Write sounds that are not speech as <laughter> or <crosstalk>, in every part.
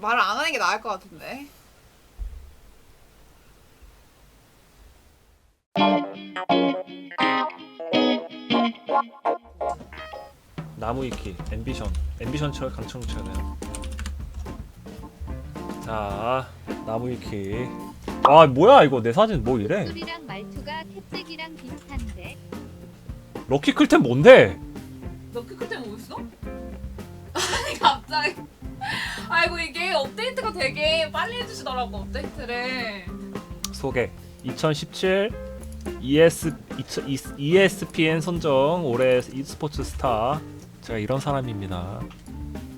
말을 안 하는 게 나을 것 같은데. 나무 위키 앰비션. 앰비션 철 강청 채네요. 자 나무 위키 아 뭐야 이거? 내 사진 뭐 이래? 목소리랑 말투가 캡잭이랑 비슷한데? 럭키 클템 뭔데? 너 크클템 어딨어? 아니 갑자기. 아이고 이게 업데이트가 되게 빨리 해주시더라고 업데이트를. 소개. 2017 ES, ESPN 선정 올해 e스포츠 스타. 제가 이런 사람입니다.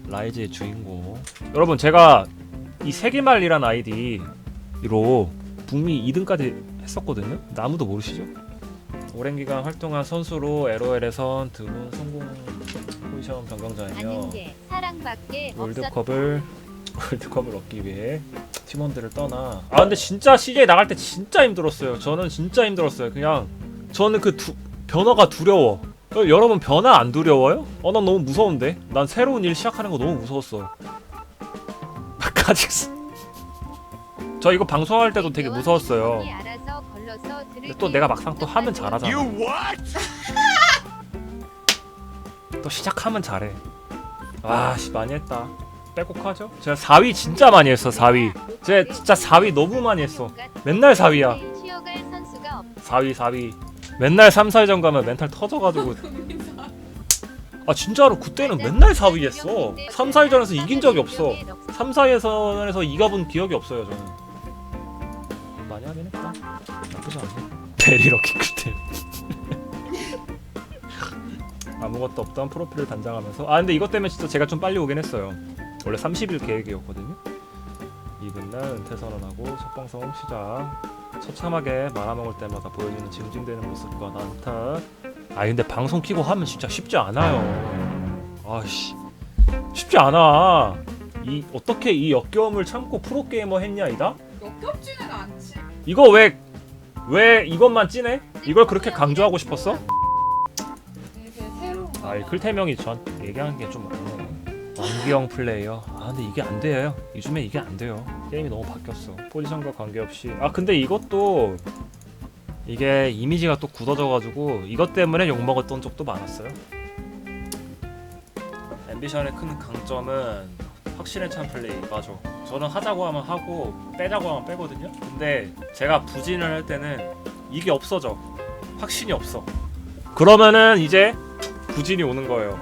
라이즈의 주인공. 여러분 제가 이 세계말이란 아이디로 북미 2등까지 했었거든요. 아무도 모르시죠? 오랜 기간 활동한 선수로 LOL에선 드문 성공 포지션 변경자이며 월드컵을 월드컵을 얻기 위해 팀원들을 떠나. 아 근데 진짜 CJ 나갈 때 진짜 힘들었어요. 저는 진짜 힘들었어요. 그냥 저는 그 두, 변화가 두려워. 어, 여러분 변화 안 두려워요? 어 난 너무 무서운데? 난 새로운 일 시작하는 거 너무 무서웠어. <laughs> 아직 저 이거 방송할 때도 되게 무서웠어요 근데 또 내가 막상 또 하면 잘하잖아. <laughs> 또 시작하면 잘해. 아씨 많이 했다. 빼곡하죠? 제가 4위 진짜 많이 했어 4위. 제가 진짜 4위 너무 많이 했어. 맨날 4위야. 쉬어갈 선수가 없 4위 4위. 맨날 3, 4위전 가면 멘탈 터져가지고. <laughs> 아 진짜로? 그때는 맨날 4위 했어. 3, 4위전에서 이긴 적이 없어. 3, 4위에서 이겨본 기억이 없어요 저는 나쁘지 않네 베리 럭키 그때 아무것도 없던 프로필을 단장하면서. 아 근데 이것 때문에 진짜 제가 좀 빨리 오긴 했어요. 원래 30일 계획이었거든요. 이분날 은퇴 선언하고 첫 방송 시작 처참하게 말아먹을 때마다 보여주는 징징대는 모습과 난탓 아 근데 방송 키고 하면 진짜 쉽지 않아요. 아씨. 쉽지 않아. 이 어떻게 이 역겨움을 참고 프로게이머 했냐 이다? 역겹지는 않지. 이거 왜 왜 이것만 찌네? 이걸 그렇게 강조하고 싶었어? 아, 이 클태명이 저한테 얘기하는 게좀 많네. 왕기형 플레이어. 아, 근데 이게 안 돼요. 요즘에 이게 안 돼요. 게임이 너무 바뀌었어. 포지션과 관계없이. 아, 근데 이것도 이게 이미지가 또 굳어져가지고 이것 때문에 욕 먹었던 적도 많았어요. 앰비션의 큰 강점은 확실한 찬 플레이 맞아. 저는 하자고 하면 하고 빼자고 하면 빼거든요. 근데 제가 부진을 할 때는 이게 없어져. 확신이 없어. 그러면은 이제 부진이 오는 거예요.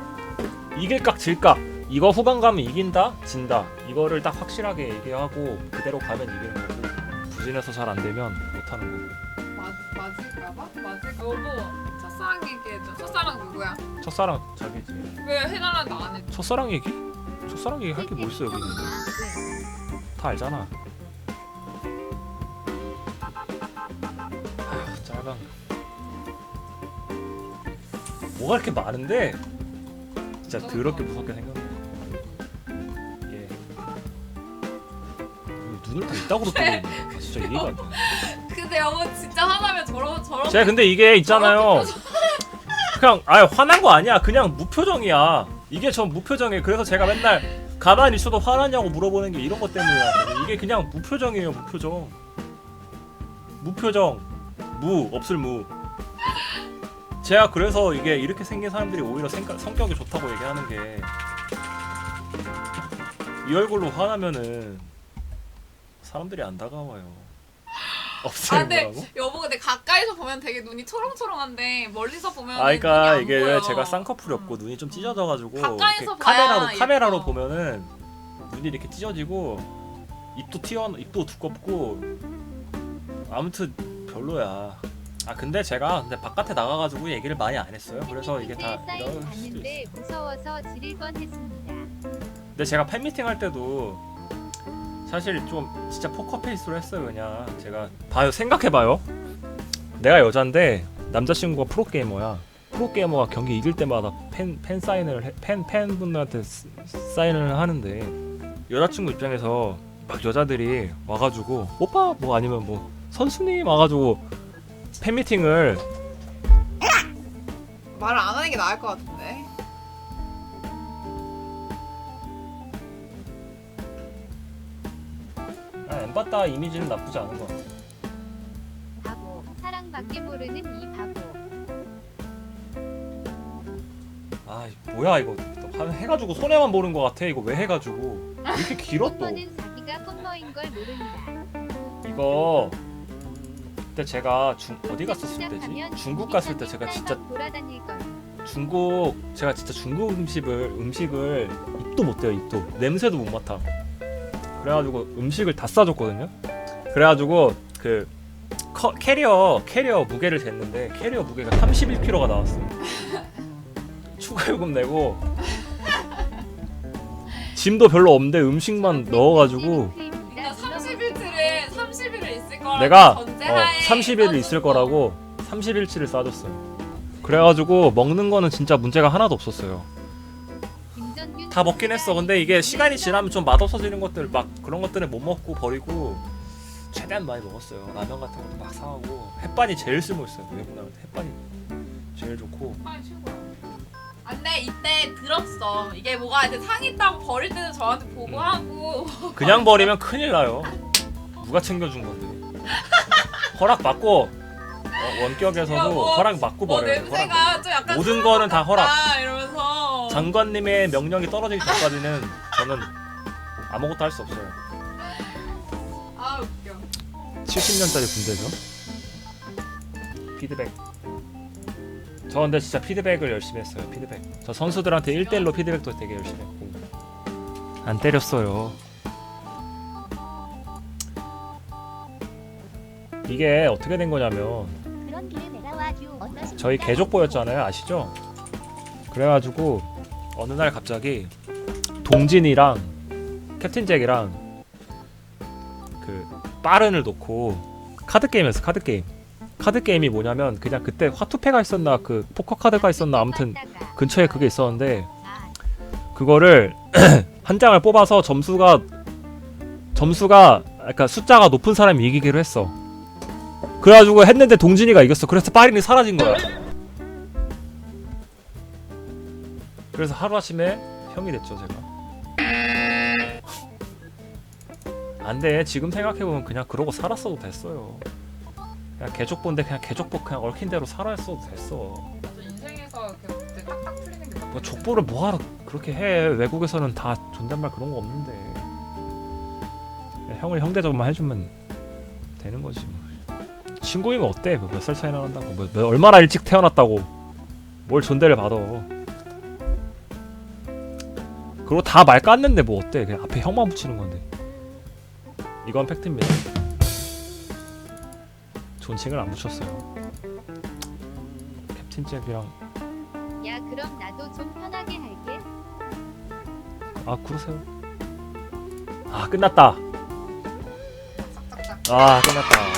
이길각 질각. 이거 후반 가면 이긴다, 진다. 이거를 딱 확실하게 얘기하고 그대로 가면 이기는 거고 부진해서 잘 안 되면 못 하는 거고. 맞 맞을까봐? 맞을까? 여보 첫사랑 얘기해줘. 첫사랑 누구야? 첫사랑 자기지. 왜 해달라는데 안 해? 첫사랑 얘기? 첫사랑 얘기 할게 뭐 있어 여기 있는데. 다 알잖아. 아휴 짜강. 뭐가 이렇게 많은데? 진짜 더럽게 무섭게 생겼네. 예. 눈을 다 이따구로 뜨고 있네. 아, 진짜 이해가 안 돼. 근데 여보 진짜 화나면 저러 저러. 제가 근데 이게 있잖아요. 그냥 아 화난 거 아니야. 그냥 무표정이야. 이게 전 무표정이에요. 그래서 제가 맨날 가만히 있어도 화나냐고 물어보는 게 이런 것 때문이야. 이게 그냥 무표정이에요. 무표정. 무표정. 무 없을 무. 제가 그래서 이게 이렇게 생긴 사람들이 오히려 생각, 성격이 좋다고 얘기하는 게 이 얼굴로 화나면은 사람들이 안 다가와요. 아 없을 근데 무라고? 여보 근데 가까이서 보면 되게 눈이 초롱초롱한데 멀리서 보면 아, 그러니까 이게 보여. 제가 쌍꺼풀이 없고 눈이 좀 찢어져가지고 가까이서 이렇게 봐야 카메라로 카메라로 예뻐. 보면은 눈이 이렇게 찢어지고 입도 튀어 입도 두껍고 아무튼 별로야. 아 근데 제가 근데 바깥에 나가가지고 얘기를 많이 안 했어요. 그래서 이게 다 사인 이럴 수도 봤는데 있어. 무서워서 지릴 뻔 했습니다. 근데 제가 팬미팅 할 때도 사실 좀 진짜 포커페이스로 했어요 그냥. 제가 봐요 생각해봐요. 내가 여잔데 남자친구가 프로게이머야. 프로게이머가 경기 이길 때마다 팬, 팬 사인을 해- 팬 팬분들한테 스- 사인을 하는데 여자친구 입장에서 막 여자들이 와가지고 오빠 뭐 아니면 뭐 선수님 와가지고 팬미팅을 말을 안 하는 게 나을 것 같은데. 엠바따 이미지는 나쁘지 않은 것 같아. 바보. 사랑밖에 모르는 이 바보. 아 뭐야 이거 하- 해가지고 손해만 보는 것 같아. 이거 왜 해가지고 이렇게 길어 또. 뽀뽀는 자기가 뽀뽀인 걸 모른다. 이거 그때 제가 중 어디 갔었을 때지? 중국 갔을 때 제가 진짜 돌아다닐. 중국 제가 진짜 중국 음식을 음식을 입도 못 대요 입도 냄새도 못 맡아 그래가지고 음식을 다 싸줬거든요. 그래가지고 그 커, 캐리어 캐리어 무게를 쟀는데 캐리어 무게가 31kg가 나왔어 <laughs> 추가 요금 내고 짐도 별로 없는데 음식만 넣어가지고 그러니까 30일치를 30일을 있을 거라고 내가 어, 전제하에 30일을 있을 거라고 30일치를 싸줬어요. 그래가지고 먹는 거는 진짜 문제가 하나도 없었어요 다 먹긴 했어. 근데 이게 시간이 지나면 좀 맛없어지는 것들 막 그런 것들은 못 먹고 버리고 최대한 많이 먹었어요. 라면 같은 것도 막 사오고 햇반이 제일 쓸모 있어요. 외국 때 햇반이 제일 좋고. 안돼 이때 들었어. 이게 뭐가 이제 상이 있다고 버릴 때는 저한테 음. 보고하고 그냥 버리면 큰일 나요. 누가 챙겨준 건데? 허락 받고 어, 원격에서도 야, 뭐, 허락 받고 뭐 버려요. 허락. 냄새가 좀 약간 모든 거는 다 허락. 아 이러면서 장관님의 명령이 떨어지기 전까지는 저는 아무것도 할 수 없어요. 아 웃겨. 70년짜리 군대죠. 피드백. 저 근데 진짜 피드백을 열심히 했어요. 피드백. 저 선수들한테 1대1로 피드백도 되게 열심히 했고. 안 때렸어요. 이게 어떻게 된 거냐면? 저희 개족보였잖아요. 아시죠? 그래가지고 어느 날 갑자기 동진이랑 캡틴 잭이랑 그 빠른을 놓고 카드 게임에서 카드 게임. 카드 게임이 뭐냐면 그냥 그때 화투패가 있었나 그 포커 카드가 있었나 아무튼 근처에 그게 있었는데 아, 그거를 <clears throat> 한 장을 뽑아서 점수가 점수가 그러니까 숫자가 높은 사람이 이기기로 했어. 그래가지고 했는데 동진이가 이겼어. 그래서 빠린이 사라진 거야. 그래서 하루 아침에 형이 됐죠 제가. 안돼 지금 생각해 보면 그냥 그러고 살았어도 됐어요. 그냥 개족보인데 그냥 개족보 그냥 얽힌 대로 살았어도 됐어. 저 인생에서 이렇게 이제 딱딱 풀리는 게 뭐 족보를 뭐하러 그렇게 해 외국에서는 다 존댓말 그런 거 없는데 그냥 형을 형대접만 해주면 되는 거지 뭐. 친구이면 어때 뭐몇살 차이 나는다고 뭐, 뭐 얼마나 일찍 태어났다고 뭘 존대를 받아 그리고 다 말 깠는데 뭐 어때 그냥 앞에 형만 붙이는 건데 이건 팩트입니다 존칭을 안 붙였어요 캡틴 잭이랑 야 그럼 나도 좀 편하게 할게. 아 그러세요 아 끝났다. 아 끝났다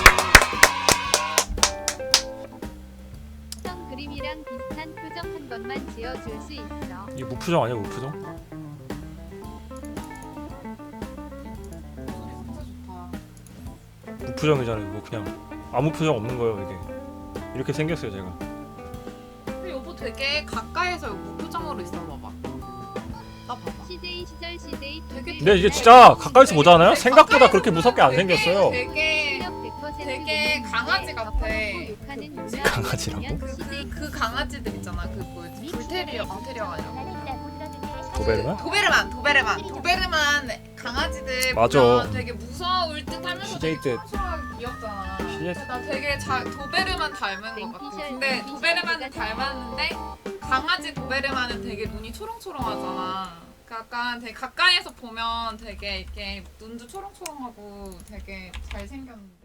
성 그림이랑 비슷한 표정 한 번만 지어줄 수 있어. 이게 무표정 아니야 무표정? 무표정이잖아요 이거 그냥 아무 표정 없는 거예요 이게 이렇게 생겼어요 제가 근데 여보 되게 가까이서 무표정으로 있어 봐봐. 나 봐봐. CJ 시절 CJ 되게 근데 이게 진짜 가까이서 보잖아요 생각보다 그렇게 무섭게 안 되게- 생겼어요 되게 되게 강아지 같아. <laughs> 강아지라고? 그, 그 강아지들 있잖아. 그 뭐였지? 불테리어, 불테리어가 아니라. 도베르만? 도베르만, 도베르만, 도베르만 강아지들 맞아. 보면 되게 무서울 듯 하면서 CJ 되게 때- 초롱초롱하게 귀엽잖아. CJ 근데 나 되게 자, 도베르만 닮은 것 같아. 근데 도베르만은 닮았는데 강아지 도베르만은 되게 눈이 초롱초롱하잖아. 그 약간 되게 가까이에서 보면 되게 이렇게 눈도 초롱초롱하고 되게 잘생겼는데.